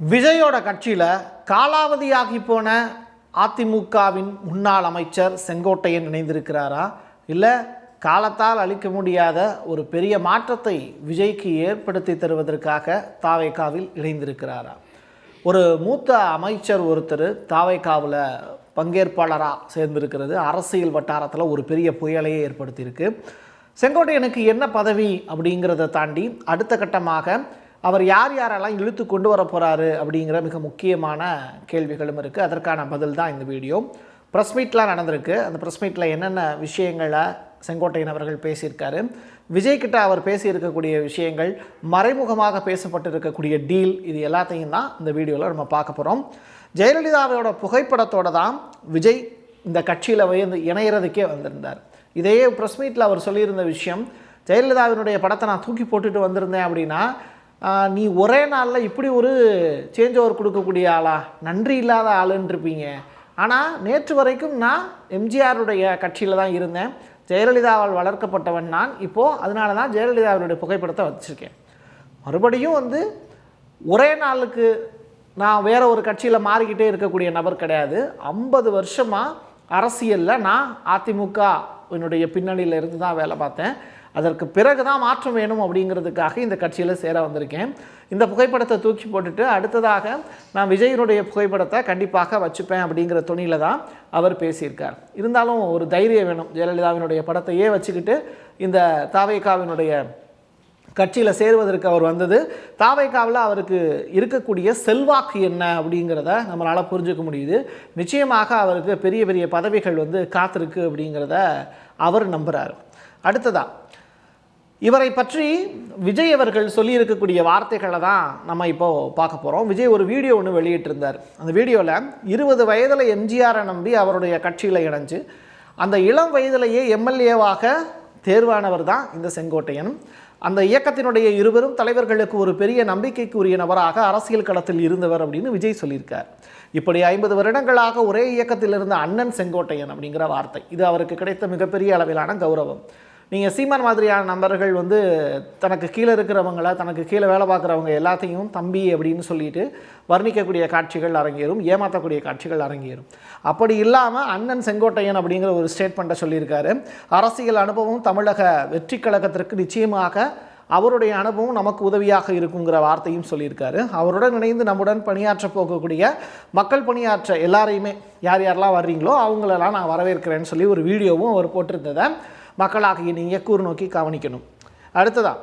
விஜயோட கட்சியில் காலாவதியாகி போன அதிமுகவின் முன்னாள் அமைச்சர் செங்கோட்டையன் இணைந்திருக்கிறாரா? இல்லை காலத்தால் அளிக்க முடியாத ஒரு பெரிய மாற்றத்தை விஜய்க்கு ஏற்படுத்தி தருவதற்காக தாவேக்காவில் இணைந்திருக்கிறாரா? ஒரு மூத்த அமைச்சர் ஒருத்தர் தாவேக்காவில் பங்கேற்பாளராக சேர்ந்திருக்கிறது. அரசியல் வட்டாரத்தில் ஒரு பெரிய புயலையே ஏற்படுத்தியிருக்கு. செங்கோட்டையனுக்கு என்ன பதவி அப்படிங்கிறத தாண்டி அடுத்த கட்டமாக அவர் யார் யாரெல்லாம் இழுத்து கொண்டு வர போகிறாரு அப்படிங்கிற மிக முக்கியமான கேள்விகளும் இருக்குது அதற்கான பதில் தான் இந்த வீடியோ. ப்ரெஸ் மீட்லாம் நடந்திருக்கு. அந்த ப்ரெஸ் மீட்டில் என்னென்ன விஷயங்களை செங்கோட்டையன் அவர்கள் பேசியிருக்காரு? விஜய்கிட்ட அவர் பேசியிருக்கக்கூடிய விஷயங்கள் மறைமுகமாக பேசப்பட்டிருக்கக்கூடிய டீல் இது எல்லாத்தையும் தான் இந்த வீடியோவில் நம்ம பார்க்க போகிறோம் ஜெயலலிதாவோட புகைப்படத்தோடு தான் விஜய் இந்த கட்சியில் வந்து இணையிறதுக்கே வந்திருந்தார். இதையே ப்ரெஸ் மீட்டில் அவர் சொல்லியிருந்த விஷயம் ஜெயலலிதாவினுடைய படத்தை நான் தூக்கி போட்டுட்டு வந்திருந்தேன் அப்படின்னா நீ ஒரே நாளில் இப்படி ஒரு சேஞ்ச் ஓவர் கொடுக்கக்கூடிய ஆளா? நன்றி இல்லாத ஆளுன்னு இருப்பீங்க ஆனால் நேற்று வரைக்கும் நான் எம்ஜிஆருடைய கட்சியில் தான் இருந்தேன். ஜெயலலிதாவால் வளர்க்கப்பட்டவன் நான். இப்போது அதனால தான் ஜெயலலிதாவினுடைய புகைப்படத்தை வச்சுருக்கேன். மறுபடியும் வந்து ஒரே நாளுக்கு நான் வேற ஒரு கட்சியில் மாறிக்கிட்டே இருக்கக்கூடிய நபர் கிடையாது. ஐம்பது வருஷமாக அரசியலில் நான் அதிமுக என்னுடைய பின்னணியில் இருந்து தான் வேலை பார்த்தேன். அதற்கு பிறகு தான் மாற்றம் வேணும் அப்படிங்கிறதுக்காக இந்த கட்சியில் சேர வந்திருக்கேன். இந்த புகைப்படத்தை தூக்கி போட்டுட்டு அடுத்ததாக நான் விஜயனுடைய புகைப்படத்தை கண்டிப்பாக வச்சுப்பேன் அப்படிங்கிற துணியில் தான் அவர் பேசியிருக்கார். இருந்தாலும் ஒரு தைரியம் வேணும். ஜெயலலிதாவினுடைய படத்தையே வச்சுக்கிட்டு இந்த தாவேகாவினுடைய கட்சியில் சேருவதற்கு அவர் வந்தது. தாவைக்காவில் அவருக்கு இருக்கக்கூடிய செல்வாக்கு என்ன அப்படிங்கிறத நம்மளால் புரிஞ்சுக்க முடியுது. நிச்சயமாக அவருக்கு பெரிய பெரிய பதவிகள் வந்து காத்திருக்கு அப்படிங்கிறத அவர் நம்புகிறார் அடுத்ததாக இவரை பற்றி விஜய் அவர்கள் சொல்லியிருக்கக்கூடிய வார்த்தைகளை தான் நம்ம இப்போ பார்க்க போகிறோம் விஜய் ஒரு வீடியோ ஒன்று வெளியிட்டிருந்தார். அந்த வீடியோவில் இருபது வயதில் எம்ஜிஆரை நம்பி அவருடைய கட்சியில் இணைஞ்சு அந்த இளம் வயதிலேயே எம்எல்ஏவாக தேர்வானவர் தான் இந்த செங்கோட்டையன். அந்த இயக்கத்தினுடைய இருவரும் தலைவர்களுக்கு ஒரு பெரிய நம்பிக்கைக்குரிய நபராக அரசியல் களத்தில் இருந்தவர் அப்படின்னு விஜய் சொல்லியிருக்கார். இப்படி ஐம்பது வருடங்களாக ஒரே இயக்கத்தில் இருந்த அண்ணன் செங்கோட்டையன் அப்படிங்கிற வார்த்தை இது அவருக்கு கிடைத்த மிகப்பெரிய அளவிலான கௌரவம். நீங்கள் சீமான் மாதிரியான நபர்கள் வந்து தனக்கு கீழே இருக்கிறவங்கள தனக்கு கீழே வேலை பார்க்குறவங்க எல்லாத்தையும் தம்பி அப்படின்னு சொல்லிட்டு வர்ணிக்கக்கூடிய காட்சிகள் அரங்கேறும் ஏமாற்றக்கூடிய காட்சிகள் அரங்கேறும். அப்படி இல்லாமல் அண்ணன் செங்கோட்டையன் அப்படிங்கிற ஒரு ஸ்டேட்மெண்ட்டை சொல்லியிருக்காரு. அரசியல் அனுபவம் தமிழக வெற்றி கழகத்திற்கு நிச்சயமாக அவருடைய அனுபவம் நமக்கு உதவியாக இருக்குங்கிற வார்த்தையும் சொல்லியிருக்காரு. அவருடன் இணைந்து நம்முடன் பணியாற்ற போகக்கூடிய மக்கள் பணியாற்ற எல்லாரையுமே யார் யாரெல்லாம் வர்றீங்களோ அவங்களெல்லாம் நான் வரவேற்கிறேன்னு சொல்லி ஒரு வீடியோவும் அவர் போட்டிருந்ததை. மக்களாகிய நீங்கள் கூறு நோக்கி கவனிக்கணும். அடுத்ததாக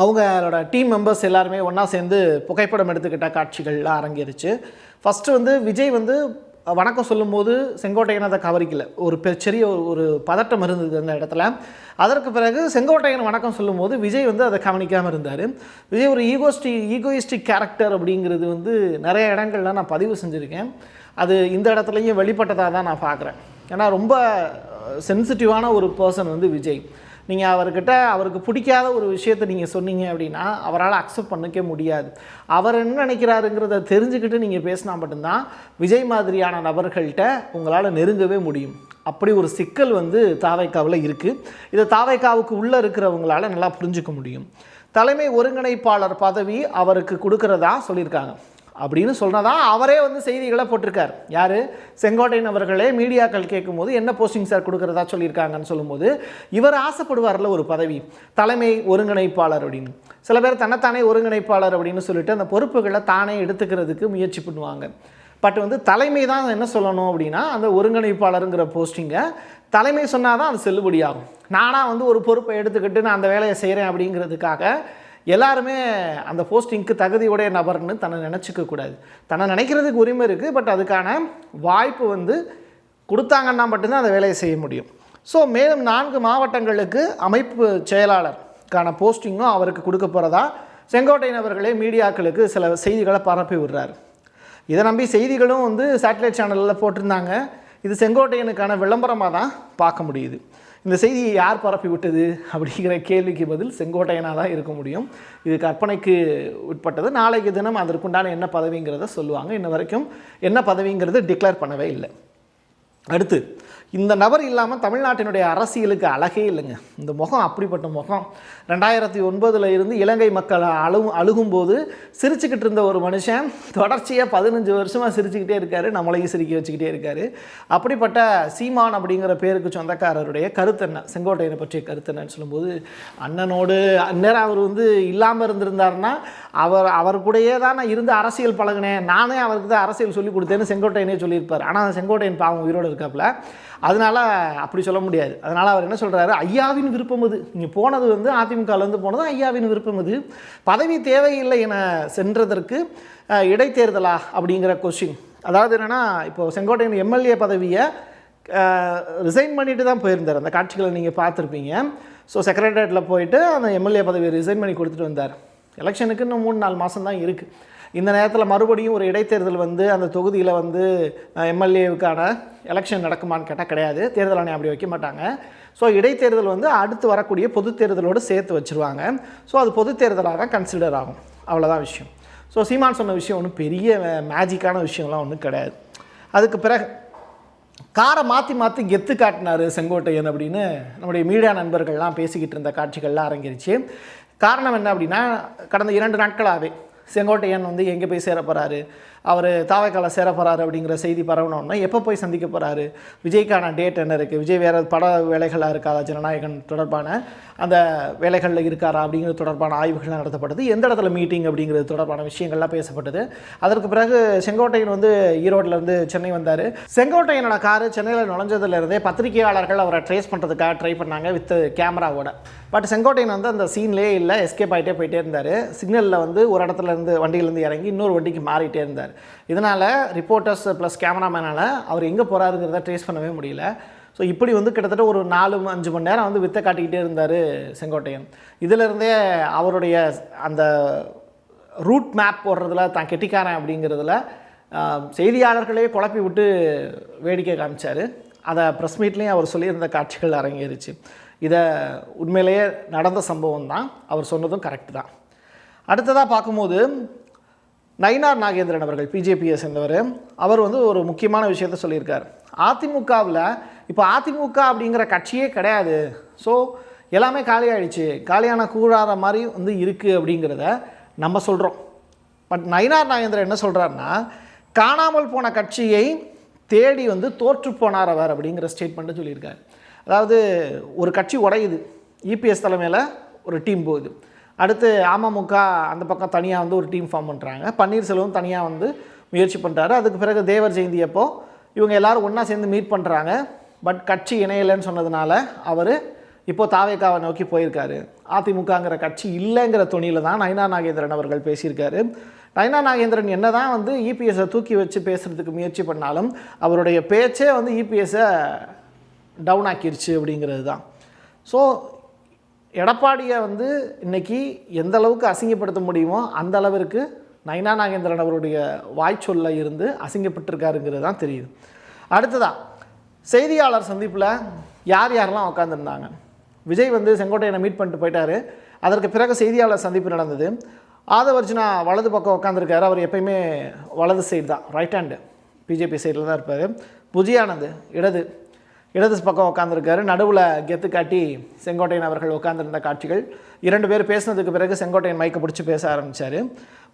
அவங்களோட டீம் மெம்பர்ஸ் எல்லாருமே ஒன்றா சேர்ந்து புகைப்படம் எடுத்துக்கிட்ட காட்சிகள்லாம் அரங்கேறிச்சு. ஃபஸ்ட்டு வந்து விஜய் வந்து வணக்கம் சொல்லும்போது செங்கோட்டையன் அதை கவரிக்கல. ஒரு பெரிய ஒரு- ஒரு பதட்டம் இருந்தது அந்த இடத்துல. அதற்கு பிறகு செங்கோட்டையன் வணக்கம் சொல்லும்போது விஜய் வந்து அதை கவனிக்காமல் இருந்தார். விஜய் ஒரு ஈகோஸ்டி ஈகோயிஸ்டிக் கேரக்டர் அப்படிங்கிறது வந்து நிறைய இடங்கள்லாம் நான் பதிவு செஞ்சுருக்கேன். அது இந்த இடத்துலையும் வெளிப்பட்டதாக தான் நான் பார்க்குறேன் ஏன்னா ரொம்ப சென்சிட்டிவான ஒரு பர்சன் வந்து விஜய். நீங்கள் அவர்கிட்ட அவருக்கு பிடிக்காத ஒரு விஷயத்தை நீங்கள் சொன்னீங்க அப்படின்னா அவரால் அக்செப்ட் பண்ணிக்க முடியாது. அவர் என்ன நினைக்கிறாருங்கிறத தெரிஞ்சுக்கிட்டு நீங்கள் பேசினா மட்டும்தான் விஜய் மாதிரியான நபர்கள்ட்ட உங்களால் நெருங்கவே முடியும். அப்படி ஒரு சிக்கல் வந்து தாவைக்காவில் இருக்குது இதை தாவைக்காவுக்கு உள்ளே இருக்கிறவங்களால நல்லா புரிஞ்சுக்க முடியும். தலைமை ஒருங்கிணைப்பாளர் பதவி அவருக்கு கொடுக்குறதா சொல்லியிருக்காங்க. அப்படின்னு சொன்னதா அவரே வந்து செய்திகளை போட்டிருக்கார். யார்? செங்கோட்டையன் அவர்களே மீடியாக்கள் கேட்கும்போது என்ன போஸ்டிங் சார் கொடுக்குறதா சொல்லியிருக்காங்கன்னு சொல்லும்போது இவர் ஆசைப்படுவார்ல ஒரு பதவி தலைமை ஒருங்கிணைப்பாளர் அப்படின்னு. சில பேர் தன்னைத்தானே ஒருங்கிணைப்பாளர் அப்படின்னு சொல்லிட்டு அந்த பொறுப்புகளை தானே எடுத்துக்கிறதுக்கு முயற்சி பண்ணுவாங்க. பட் வந்து தலைமை தான் என்ன சொல்லணும் அப்படின்னா அந்த ஒருங்கிணைப்பாளருங்கிற போஸ்டிங்கை தலைமை சொன்னால் தான் அது செல்லுபடியாகும். நானாக வந்து ஒரு பொறுப்பை எடுத்துக்கிட்டு நான் அந்த வேலையை செய்கிறேன் அப்படிங்கிறதுக்காக எல்லாருமே அந்த போஸ்டிங்க்கு தகுதியுடைய நபர்னு தன்னை நினச்சிக்க கூடாது. தன்னை நினைக்கிறதுக்கு உரிமை இருக்குது பட் அதுக்கான வாய்ப்பு வந்து கொடுத்தாங்கன்னா மட்டும்தான் அந்த வேலையை செய்ய முடியும். ஸோ மேலும் நான்கு மாவட்டங்களுக்கு அமைப்பு செயலாளருக்கான போஸ்டிங்கும் அவருக்கு கொடுக்க போகிறதா செங்கோட்டை அவர்களே மீடியாக்களுக்கு சில செய்திகளை பரப்பி விடுறாரு. இதை நம்பி செய்திகளும் வந்து சேட்டலைட் சேனலில் போட்டிருந்தாங்க. இது செங்கோட்டையனுக்கான விளம்பரமாக தான் பார்க்க முடியுது. இந்த செய்தியை யார் பரப்பி விட்டது அப்படிங்கிற கேள்விக்கு பதில் செங்கோட்டையனாக தான் இருக்க முடியும். இது கற்பனைக்கு உட்பட்டது. நாளைக்கு தினம் அதற்குண்டான என்ன பதவிங்கிறத சொல்லுவாங்க. இன்ன வரைக்கும் என்ன பதவிங்கிறது டிக்ளேர் பண்ணவே இல்லை. அடுத்து இந்த நபர் இல்லாமல் தமிழ்நாட்டினுடைய அரசியலுக்கு அழகே இல்லைங்க. இந்த முகம் அப்படிப்பட்ட முகம். ரெண்டாயிரத்தி ஒன்பதில் இருந்து இலங்கை மக்கள் அழு அழுகும்போது சிரிச்சுக்கிட்டு இருந்த ஒரு மனுஷன் தொடர்ச்சியாக பதினஞ்சு வருஷமாக சிரிச்சுக்கிட்டே இருக்காரு நம்மளையும் சிரிக்க வச்சுக்கிட்டே இருக்காரு. அப்படிப்பட்ட சீமான் அப்படிங்கிற பேருக்கு சொந்தக்காரருடைய கருத்து என்ன செங்கோட்டையனை பற்றிய கருத்து என்னன்னு சொல்லும்போது அண்ணனோடு அந்நேரம் அவர் வந்து இல்லாமல் இருந்திருந்தாருன்னா அவர் அவர் கூடயே தான் நான் இருந்து அரசியல் பழகினேன். நானே அவருக்கு தான் அரசியல் சொல்லி கொடுத்தேன்னு செங்கோட்டையனே சொல்லியிருப்பார். ஆனால் செங்கோட்டையன் பாவம் உயிரோடு இருக்காப்புல. அதனால அப்படி சொல்ல முடியாது. அதனால் அவர் என்ன சொல்கிறாரு ஐயாவின் விருப்பம் இது நீங்கள் போனது வந்து அதிமுகலேருந்து போனது ஐயாவின் விருப்பம் இது பதவி தேவையில்லை என சென்றதற்கு இடைத்தேர்தலா? அப்படிங்கிற கொஸ்டின் அதாவது என்னென்னா இப்போ செங்கோட்டையன் எம்எல்ஏ பதவியை ரிசைன் பண்ணிட்டு தான் போயிருந்தார். அந்த காட்சிகளை நீங்கள் பார்த்துருப்பீங்க. ஸோ செக்ரட்டரியேட்டில் போயிட்டு அந்த எம்எல்ஏ பதவியை ரிசைன் பண்ணி கொடுத்துட்டு வந்தார். எலெக்ஷனுக்கு இன்னும் மூணு நாலு மாதம் தான் இருக்குது இந்த நேரத்தில் மறுபடியும் ஒரு இடைத்தேர்தல் வந்து அந்த தொகுதியில் வந்து எம்எல்ஏவுக்கான எலெக்ஷன் நடக்குமான்னு கேட்டால் கிடையாது. தேர்தல் ஆணையம் அப்படி வைக்க மாட்டாங்க. ஸோ இடைத்தேர்தல் வந்து அடுத்து வரக்கூடிய பொது தேர்தலோடு சேர்த்து வச்சுருவாங்க. ஸோ அது பொது தேர்தலாக தான் கன்சிடர் ஆகும். அவ்வளோதான் விஷயம். ஸோ சீமான் சொன்ன விஷயம் ஒன்றும் பெரிய மேஜிக்கான விஷயம்லாம் ஒன்றும் கிடையாது. அதுக்கு பிறகு காரை மாற்றி மாற்றி கெத்து காட்டினார் செங்கோட்டையன் அப்படின்னு நம்முடைய மீடியா நண்பர்கள்லாம் பேசிக்கிட்டு இருந்த காட்சிகள்லாம் அரங்கிருச்சு காரணம் என்ன அப்படின்னா கடந்த இரண்டு நாட்களாகவே செங்கோட்டையன் வந்து எங்கே போய் சேர போகிறாரு அவர் தாவைக்கால சேர போகிறாரு அப்படிங்கிற செய்தி பரவணும்னா எப்போ போய் சந்திக்க போகிறாரு விஜய்க்கான டேட் என்ன இருக்குது விஜய் வேறு பட வேலைகளாக இருக்காதா ஜனநாயகன் தொடர்பான? அந்த வேலைகளில் இருக்காரா அப்படிங்கிறது தொடர்பான ஆய்வுகள்லாம் நடத்தப்பட்டது. எந்த இடத்துல மீட்டிங் அப்படிங்கிறது தொடர்பான விஷயங்கள்லாம் பேசப்பட்டது. அதற்கு பிறகு செங்கோட்டையன் வந்து ஈரோட்டிலேருந்து சென்னை வந்தார். செங்கோட்டையனோட காரு சென்னையில் நுழைஞ்சதுலேருந்தே பத்திரிகையாளர்கள் அவரை ட்ரேஸ் பண்ணுறதுக்காக ட்ரை பண்ணாங்க வித் கேமராவோட பட் செங்கோட்டையன் வந்து அந்த சீன்லேயே இல்லை எஸ்கேப் ஆகிட்டே போயிட்டே இருந்தார். சிக்னலில் வந்து ஒரு இடத்துல இருந்து வண்டியிலேருந்து இறங்கி இன்னொரு வண்டிக்கு மாறிட்டே இருந்தார். இதனால் ரிப்போர்ட்டர்ஸ் ப்ளஸ் கேமராமேனால் அவர் எங்கே போகிறாருங்கிறத ட்ரேஸ் பண்ணவே முடியல. ஸோ இப்படி வந்து கிட்டத்தட்ட ஒரு நாலு அஞ்சு மணி நேரம் வந்து வித்தை காட்டிக்கிட்டே இருந்தார் செங்கோட்டையன். இதிலிருந்தே அவருடைய அந்த ரூட் மேப் போடுறதுல தான் கெட்டிக்காரன் அப்படிங்கிறதுல செய்தியாளர்களே குழப்பி விட்டு வேடிக்கை காமிச்சார். அதை ப்ரெஸ் மீட்லேயும் அவர் சொல்லியிருந்த காட்சிகள் அரங்கேறிச்சு. இதை உண்மையிலேயே நடந்த சம்பவம் தான். அவர் சொன்னதும் கரெக்டு தான். அடுத்ததாக பார்க்கும்போது நயினார் நாகேந்திரன் அவர்கள் பிஜேபியை சேர்ந்தவர் அவர் வந்து ஒரு முக்கியமான விஷயத்த சொல்லியிருக்கார். அதிமுகவில் இப்போ அதிமுக அப்படிங்கிற கட்சியே கிடையாது. ஸோ எல்லாமே காலியாகிடுச்சு காலியான கூடாத மாதிரி வந்து இருக்குது அப்படிங்கிறத நம்ம சொல்கிறோம் பட் நயினார் நாகேந்திரன் என்ன சொல்கிறாருன்னா காணாமல் போன கட்சியை தேடி வந்து தோற்று போனார் அவர் அப்படிங்கிற ஸ்டேட்மெண்ட்டை சொல்லியிருக்காரு. அதாவது ஒரு கட்சி உடையுது. இபிஎஸ் தலைமையில் ஒரு டீம் போகுது. அடுத்து அமமுக அந்த பக்கம் தனியாக வந்து ஒரு டீம் ஃபார்ம் பண்ணுறாங்க பன்னீர்செல்வம் தனியாக வந்து முயற்சி பண்ணுறாரு அதுக்கு பிறகு தேவர் ஜெயந்தி அப்போ இவங்க எல்லோரும் ஒன்றா சேர்ந்து மீட் பண்ணுறாங்க பட் கட்சி இணையலைன்னு சொன்னதுனால அவர் இப்போது தாவேக்காவை நோக்கி போயிருக்காரு. அதிமுகங்கிற கட்சி இல்லைங்கிற துணியில் தான் நயனா நாகேந்திரன் அவர்கள் பேசியிருக்காரு. நயனா நாகேந்திரன் என்ன தான் வந்து இபிஎஸை தூக்கி வச்சு பேசுகிறதுக்கு முயற்சி பண்ணாலும் அவருடைய பேச்சே வந்து இபிஎஸை டவுன் ஆக்கிருச்சு அப்படிங்கிறது தான். ஸோ எடப்பாடியை வந்து இன்னைக்கு எந்த அளவுக்கு அசிங்கப்படுத்த முடியுமோ அந்த அளவிற்கு நயனா நாகேந்திரன் அவருடைய வாய்ச்சொல்ல இருந்து அசிங்கப்பட்டிருக்காருங்கிறது தான் தெரியுது. அடுத்ததாக செய்தியாளர் சந்திப்பில் யார் யாரெல்லாம் உட்காந்துருந்தாங்க விஜய் வந்து செங்கோட்டையனை மீட் பண்ணிட்டு போயிட்டார். அதற்கு பிறகு செய்தியாளர் சந்திப்பு நடந்தது. ஆதவர்ஜுனா வலது பக்கம் உட்காந்துருக்காரு அவர் எப்பயுமே வலது சைடு தான். ரைட் ஹேண்டு பிஜேபி சைடில் தான் இருப்பார். புஜியானந்த் இடது. இடது பக்கம் உட்காந்துருக்காரு நடுவில் கெத்து காட்டி செங்கோட்டையன் அவர்கள் உட்காந்துருந்த காட்சிகள். இரண்டு பேர் பேசினதுக்கு பிறகு செங்கோட்டையன் மைக்கை பிடிச்சி பேச ஆரம்பித்தார்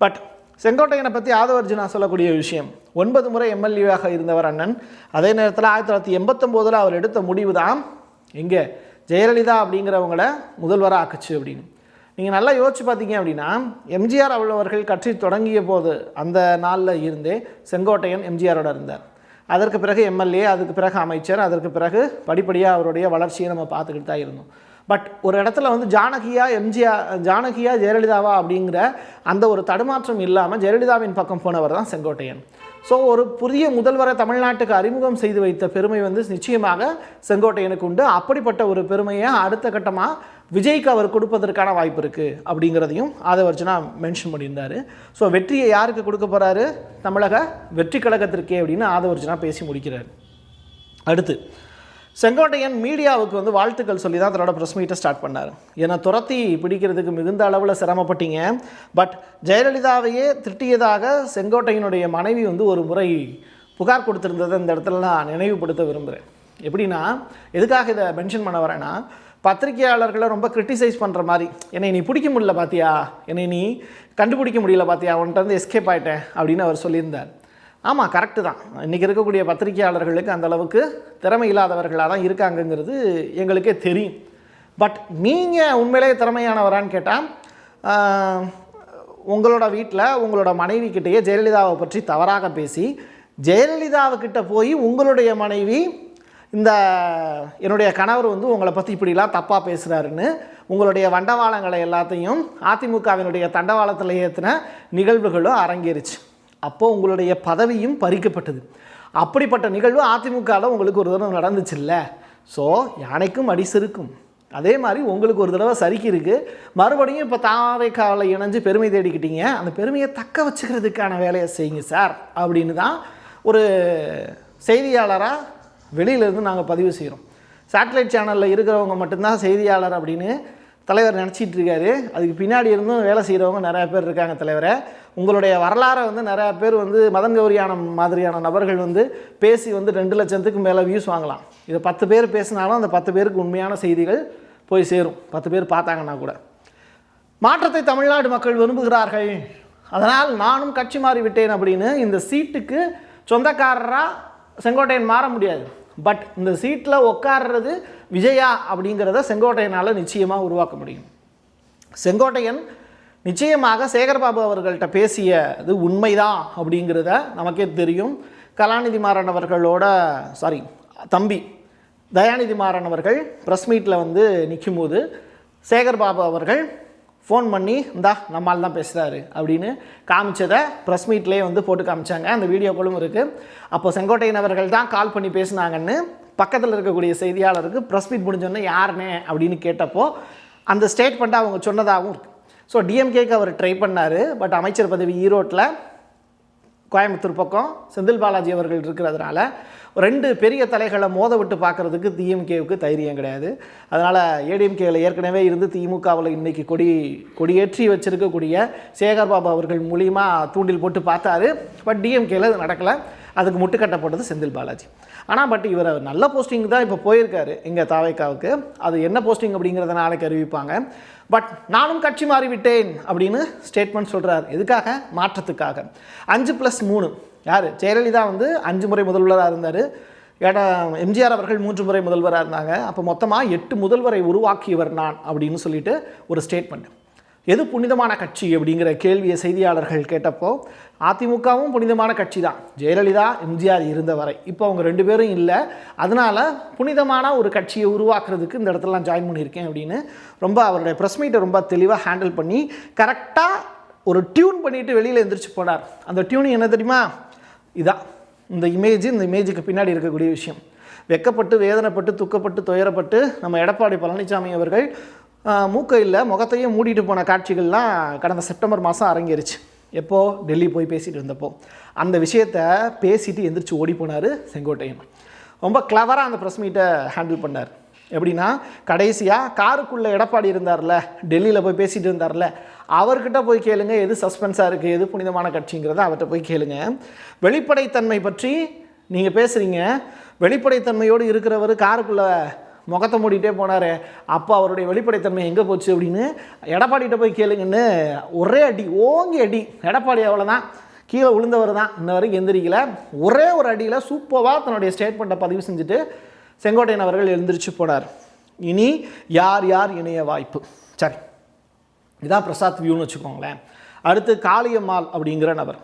பட் செங்கோட்டையனை பற்றி ஆதவர்ஜுனா சொல்லக்கூடிய விஷயம் ஒன்பது முறை எம்எல்ஏவாக இருந்தவர் அண்ணன். அதே நேரத்தில் ஆயிரத்தி தொள்ளாயிரத்தி எண்பத்தொம்போதில் அவர் எடுத்த முடிவு தான் எங்கே? ஜெயலலிதா அப்படிங்கிறவங்கள முதல்வராக ஆக்குச்சு அப்படின்னு. நீங்கள் நல்லா யோசிச்சு பார்த்தீங்க அப்படின்னா எம்ஜிஆர் அவர்கள் கட்சி தொடங்கிய போது அந்த நாளில் இருந்தே செங்கோட்டையன் எம்ஜிஆரோட இருந்தார். அதற்கு பிறகு எம்எல்ஏ அதுக்கு பிறகு அமைச்சர் அதற்கு பிறகு படிப்படியாக அவருடைய வளர்ச்சியை நம்ம பார்த்துக்கிட்டு தான் இருந்தோம். பட் ஒரு இடத்துல வந்து ஜானகியா எம்ஜிஆர் ஜானகியா ஜெயலலிதாவா அப்படிங்கிற அந்த ஒரு தடுமாற்றம் இல்லாமல் ஜெயலலிதாவின் பக்கம் போனவர் தான் செங்கோட்டையன். ஸோ ஒரு புதிய முதல்வரை தமிழ்நாட்டுக்கு அறிமுகம் செய்து வைத்த பெருமை வந்து நிச்சயமாக செங்கோட்டையனுக்கு உண்டு. அப்படிப்பட்ட ஒரு பெருமையை அடுத்த கட்டமாக விஜய்க்கு அவர் கொடுப்பதற்கான வாய்ப்பு இருக்குது அப்படிங்கிறதையும் ஆதவர்ஜனா மென்ஷன் பண்ணியிருந்தார். ஸோ வெற்றியை யாருக்கு கொடுக்க போகிறாரு தமிழக வெற்றி கழகத்திற்கே அப்படின்னு ஆதவர்ஜனா பேசி முடிக்கிறார். அடுத்து செங்கோட்டையன் மீடியாவுக்கு வந்து வாழ்த்துக்கள் சொல்லி தான் தன்னோட ப்ரெஸ் மீட்டை ஸ்டார்ட் பண்ணார். என்னை துரத்தி பிடிக்கிறதுக்கு மிகுந்த அளவில் சிரமப்பட்டீங்க. பட் ஜெயலலிதாவையே திட்டியதாக செங்கோட்டையனுடைய மனைவி வந்து ஒரு முறை புகார் கொடுத்துருந்ததை இந்த இடத்துல நான் நினைவுபடுத்த விரும்புகிறேன் எப்படின்னா எதுக்காக இதை மென்ஷன் பண்ண வரேன்னா பத்திரிகையாளர்களை ரொம்ப கிரிட்டிசைஸ் பண்ணுற மாதிரி. என்னை நீ பிடிக்க முடியல பார்த்தியா என்னை நீ கண்டுபிடிக்க முடியல பார்த்தியா அவன்கிட்ட வந்து எஸ்கேப் ஆயிட்டேன் அப்படின்னு அவர் சொல்லியிருந்தார். ஆமாம் கரெக்டு தான். இன்றைக்கி இருக்கக்கூடிய பத்திரிகையாளர்களுக்கு அந்தளவுக்கு திறமை இல்லாதவர்களாக தான் இருக்காங்கங்கிறது எங்களுக்கே தெரியும். பட் நீங்கள் உண்மையிலேயே திறமையானவரான்னு கேட்டால் உங்களோட வீட்டில் உங்களோட மனைவி கிட்டேயே ஜெயலலிதாவை பற்றி தவறாக பேசி ஜெயலலிதாவுக்கிட்ட போய் உங்களுடைய மனைவி இந்த என்னுடைய கணவர் வந்து உங்களை பற்றி இப்படிலாம் தப்பாக பேசுகிறாருன்னு உங்களுடைய வண்டவாளங்களை எல்லாத்தையும் அதிமுகவினுடைய தண்டவாளத்தில் ஏற்றின நிகழ்வுகளும் அரங்கேறிச்சு. அப்போது உங்களுடைய பதவியும் பறிக்கப்பட்டது. அப்படிப்பட்ட நிகழ்வு அதிமுகவில் உங்களுக்கு ஒரு தடவை நடந்துச்சுல்ல? ஸோ யானைக்கும் அடி சிறுக்கும். அதே மாதிரி உங்களுக்கு ஒரு தடவை சறுக்கி இருக்குது மறுபடியும் இப்போ தாரைக்காவில் இணைஞ்சு பெருமை தேடிக்கிட்டீங்க. அந்த பெருமையை தக்க வச்சுக்கிறதுக்கான வேலையை செய்யுங்க சார். அப்படின்னு தான் ஒரு செய்தியாளராக வெளியிலேருந்து நாங்கள் பதிவு செய்கிறோம் சேட்டலைட் சேனலில் இருக்கிறவங்க மட்டும்தான் செய்தியாளர் அப்படின்னு தலைவர் நினச்சிட்டு இருக்காரு. அதுக்கு பின்னாடி இருந்தும் வேலை செய்கிறவங்க நிறையா பேர் இருக்காங்க தலைவரை. உங்களுடைய வரலாறை வந்து நிறையா பேர் வந்து மதன் கௌரியான மாதிரியான நபர்கள் வந்து பேசி வந்து ரெண்டு லட்சத்துக்கு மேலே வியூஸ் வாங்கலாம். இதை பத்து பேர் பேசினாலும் அந்த பத்து பேருக்கு உண்மையான செய்திகள் போய் சேரும். பத்து பேர் பார்த்தாங்கன்னா கூட. மாற்றத்தை தமிழ்நாடு மக்கள் விரும்புகிறார்கள். அதனால் நானும் கட்சி மாறி விட்டேன் அப்படின்னு இந்த சீட்டுக்கு சொந்தக்காரராக செங்கோட்டையன் மாற முடியாது. பட் இந்த சீட்டில் உட்கார்றது விஜயா அப்படிங்கிறத செங்கோட்டையனால் நிச்சயமாக உருவாக்க முடியும். செங்கோட்டையன் நிச்சயமாக சேகர்பாபு அவர்கள்ட்ட பேசியது உண்மைதான் அப்படிங்கிறத நமக்கே தெரியும். கலாநிதி மாறன் அவர்களோட சாரி தம்பி தயாநிதி மாறன் அவர்கள் ப்ரெஸ் மீட்டில் வந்து நிற்கும்போது சேகர்பாபு அவர்கள் ஃபோன் பண்ணி இந்தா நம்மால் தான் பேசுகிறாரு அப்படின்னு காமிச்சதை ப்ரெஸ் மீட்லேயே வந்து போட்டு காமிச்சாங்க. அந்த வீடியோக்களும் இருக்குது அப்போ செங்கோட்டையன் அவர்கள் தான் கால் பண்ணி பேசினாங்கன்னு பக்கத்தில் இருக்கக்கூடிய செய்தியாளருக்கு ப்ரெஸ் மீட் முடிஞ்சோன்னே யாருனே? அப்படின்னு கேட்டப்போ அந்த ஸ்டேட்மெண்ட்டை அவங்க சொன்னதாகவும் இருக்குது ஸோ டிஎம்கேக்கு அவர் ட்ரை பண்ணார். பட் அமைச்சர் பதவி ஈரோட்டில் கோயம்புத்தூர் பக்கம் செந்தில் பாலாஜி அவர்கள் இருக்கிறதுனால ரெண்டு பெரிய தலைகளை மோத விட்டு பார்க்குறதுக்கு டிஎம்கேவுக்கு தைரியம் கிடையாது. அதனால் ஏடிஎம்கேவில் ஏற்கனவே இருந்து திமுகவில் இன்றைக்கி கொடி கொடியேற்றி வச்சிருக்கக்கூடிய சேகர்பாபு அவர்கள் மூலியமாக தூண்டில் போட்டு பார்த்தாரு. பட் டிஎம்கேல அது நடக்கலை. அதுக்கு முட்டுக்கட்டப்பட்டது செந்தில் பாலாஜி. ஆனால் பட் இவர் நல்ல போஸ்டிங் தான் இப்போ போயிருக்காரு இங்கே தாவைக்காவுக்கு. அது என்ன போஸ்டிங் அப்படிங்கிறத நாளைக்கு அறிவிப்பாங்க. பட் நானும் கட்சி மாறிவிட்டேன் அப்படின்னு ஸ்டேட்மெண்ட் சொல்கிறார் எதுக்காக? மாற்றத்துக்காக. அஞ்சு ப்ளஸ் மூணு. யார்? ஜெயலலிதா வந்து அஞ்சு முறை முதல்வராக இருந்தார். ஏடா எம்ஜிஆர் அவர்கள் மூன்று முறை முதல்வராக இருந்தாங்க. அப்போ மொத்தமாக எட்டு முதல்வரை உருவாக்கியவர் நான் அப்படின்னு சொல்லிட்டு ஒரு ஸ்டேட்மெண்ட் எது புனிதமான கட்சி அப்படிங்கிற கேள்வியை செய்தியாளர்கள் கேட்டப்போ அதிமுகவும் புனிதமான கட்சி தான் ஜெயலலிதா எம்ஜிஆர் இருந்த வரை இப்போ அவங்க ரெண்டு பேரும் இல்லை. அதனால் புனிதமான ஒரு கட்சியை உருவாக்குறதுக்கு இந்த இடத்துல நான் ஜாயின் பண்ணியிருக்கேன் அப்படின்னு ரொம்ப அவருடைய ப்ரெஸ் மீட்டை ரொம்ப தெளிவாக ஹேண்டில் பண்ணி கரெக்டாக ஒரு டியூன் பண்ணிவிட்டு வெளியில் எந்திரிச்சு போனார். அந்த டியூன் என்ன தெரியுமா? இதான். இந்த இமேஜ் இந்த இமேஜுக்கு பின்னாடி இருக்கக்கூடிய விஷயம். வெக்கப்பட்டு வேதனைப்பட்டு துக்கப்பட்டு துயரப்பட்டு நம்ம எடப்பாடி பழனிசாமி அவர்கள் மூக்கையில் முகத்தையும் மூடிட்டு போன காட்சிகள்லாம் கடந்த செப்டம்பர் மாதம் அரங்கேறிச்சு. எப்போது டெல்லி போய் பேசிட்டு இருந்தப்போ. அந்த விஷயத்த பேசிட்டு எந்திரிச்சு ஓடி போனார் செங்கோட்டையன். ரொம்ப கிளவராக அந்த ப்ரெஸ் மீட்டை ஹேண்டில் பண்ணார். எப்படின்னா கடைசியாக காருக்குள்ளே எடப்பாடி இருந்தார்ல டெல்லியில் போய் பேசிட்டு இருந்தார்ல அவர்கிட்ட போய் கேளுங்க எது சஸ்பென்ஸாக இருக்குது எது புனிதமான கட்சிங்கிறத அவர்கிட்ட போய் கேளுங்க. வெளிப்படைத்தன்மை பற்றி நீங்கள் பேசுகிறீங்க வெளிப்படைத்தன்மையோடு இருக்கிறவர் காருக்குள்ளே முகத்தை மூடிட்டே போனார் அப்போ அவருடைய வெளிப்படைத்தன்மை எங்கே போச்சு அப்படின்னு எடப்பாடிகிட்ட போய் கேளுங்கன்னு ஒரே அடி ஓங்கி அடி. எடப்பாடி அவ்வளோதான் கீழே விழுந்தவர் தான் இன்ன வரைக்கும் எந்திரிக்கல. ஒரே ஒரு அடியில் சூப்பராக தன்னுடைய ஸ்டேட்மெண்ட்டை பதிவு செஞ்சுட்டு செங்கோட்டையன் அவர்கள் எழுந்திரிச்சு போனார். இனி யார் யார் இணைய வாய்ப்பு? சரி. இதான் பிரசாத் வியூன்னு வச்சுக்கோங்களேன். அடுத்து காளியம்மாள் அப்படிங்கிற நபர்.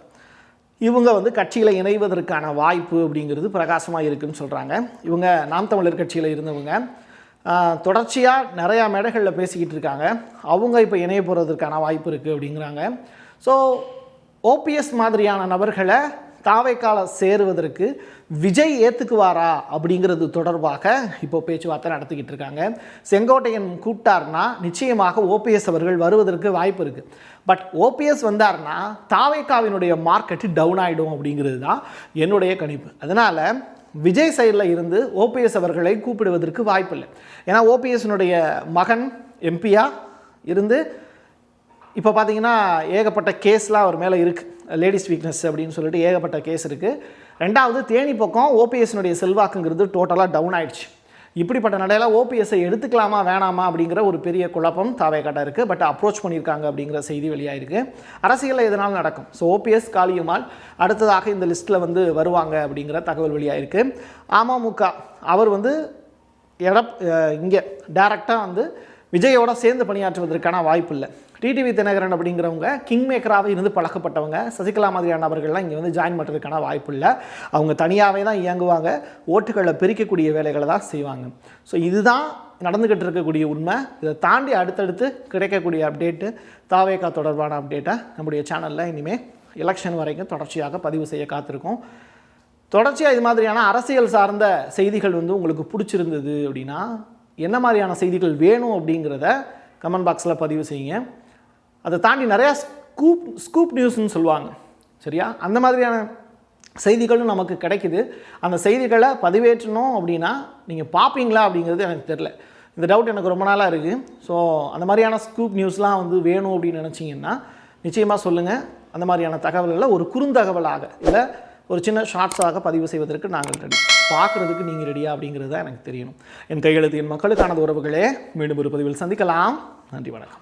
இவங்க வந்து கட்சியில் இணைவதற்கான வாய்ப்பு அப்படிங்கிறது பிரகாசமாக இருக்குன்னு சொல்கிறாங்க இவங்க நாம் தமிழர் கட்சியில் இருந்தவங்க. தொடர்ச்சியாக நிறையா மேடைகளில் பேசிக்கிட்டு இருக்காங்க. அவங்க இப்போ இணைய போகிறதுக்கான வாய்ப்பு இருக்குது அப்படிங்கிறாங்க. ஸோ ஓபிஎஸ் மாதிரியான நபர்களை தாவைக்கால சேருவதற்கு விஜய் ஏற்றுக்குவாரா அப்படிங்கிறது தொடர்பாக இப்போ பேச்சுவார்த்தை நடத்திக்கிட்டு இருக்காங்க. செங்கோட்டையன் கூப்பிட்டார்னா நிச்சயமாக ஓபிஎஸ் அவர்கள் வருவதற்கு வாய்ப்பு இருக்குது பட் ஓபிஎஸ் வந்தார்னா தாவைக்காவினுடைய மார்க்கெட்டு டவுன் ஆகிடும் அப்படிங்கிறது தான் என்னுடைய கணிப்பு. அதனால் விஜய் சைடில் இருந்து ஓபிஎஸ் அவர்களை கூப்பிடுவதற்கு வாய்ப்பு இல்லை ஏன்னா ஓபிஎஸ்னுடைய மகன் எம்பியாக இருந்து இப்போ பார்த்தீங்கன்னா ஏகப்பட்ட கேஸ்லாம் அவர் மேலே இருக்குது லேடிஸ் வீக்னஸ் அப்படின்னு சொல்லிட்டு ஏகப்பட்ட கேஸ் இருக்குது ரெண்டாவது தேனி பக்கம் ஓபிஎஸ்னுடைய செல்வாக்குங்கிறது டோட்டலாக டவுன் ஆயிடுச்சு. இப்படிப்பட்ட நிலையில் ஓபிஎஸ்ஸை எடுத்துக்கலாமா வேணாமா அப்படிங்கிற ஒரு பெரிய குழப்பம் தாவேக்காட்ட இருக்குது பட் அப்ரோச் பண்ணியிருக்காங்க அப்படிங்கிற செய்தி வெளியாகிருக்கு அரசியலில் எதனாலும் நடக்கும்? ஸோ ஓபிஎஸ் காளியம்மாள் அடுத்ததாக இந்த லிஸ்ட்டில் வந்து வருவாங்க அப்படிங்கிற தகவல் வெளியாகிருக்கு அமமுக அவர் வந்து எடப் இங்கே டேரெக்டாக வந்து விஜயோட சேர்ந்து பணியாற்றுவதற்கான வாய்ப்பு இல்லை. டிடிவி தினகரன் அப்படிங்கிறவங்க கிங் மேக்கராகவே இருந்து பழக்கப்பட்டவங்க. சசிகலா மாதிரியான நபர்கள்லாம் இங்கே வந்து ஜாயின் பண்ணுறதுக்கான வாய்ப்பு இல்லை அவங்க தனியாகவே தான் இயங்குவாங்க. ஓட்டுகளை பிரிக்கக்கூடிய வேலைகளை தான் செய்வாங்க. ஸோ இதுதான் நடந்துக்கிட்டு இருக்கக்கூடிய உண்மை. இதை தாண்டி அடுத்தடுத்து கிடைக்கக்கூடிய அப்டேட்டு தாவேகா தொடர்பான அப்டேட்டை நம்முடைய சேனலில் இனிமேல் எலெக்ஷன் வரைக்கும் தொடர்ச்சியாக பதிவு செய்ய காத்திருக்கோம். தொடர்ச்சியாக இது மாதிரியான அரசியல் சார்ந்த செய்திகள் வந்து உங்களுக்கு பிடிச்சிருந்தது அப்படின்னா என்ன மாதிரியான செய்திகள் வேணும் அப்படிங்கிறத கமெண்ட் பாக்ஸில் பதிவு செய்யுங்க. அதை தாண்டி நிறையா ஸ்கூப் ஸ்கூப் நியூஸ்னு சொல்லுவாங்க. சரியா? அந்த மாதிரியான செய்திகளும் நமக்கு கிடைக்குது. அந்த செய்திகளை பதிவேற்றணும் அப்படின்னா நீங்கள் பார்ப்பீங்களா அப்படிங்கிறது எனக்கு தெரில இந்த டவுட் எனக்கு ரொம்ப நாளாக இருக்குது ஸோ அந்த மாதிரியான ஸ்கூப் நியூஸ்லாம் வந்து வேணும் அப்படின்னு நினச்சிங்கன்னா நிச்சயமாக சொல்லுங்கள் அந்த மாதிரியான தகவல்களை ஒரு குறுந்தகவலாக இல்லை ஒரு சின்ன ஷார்ட்ஸாக பதிவு செய்வதற்கு நாங்கள் ரெடி. பார்க்குறதுக்கு நீங்கள் ரெடியா அப்படிங்கிறது தான் எனக்கு தெரியணும். என் கையெழுத்து என் மக்களுக்கானது உறவுகளே மீண்டும் ஒரு பதிவில் சந்திக்கலாம். நன்றி வணக்கம்.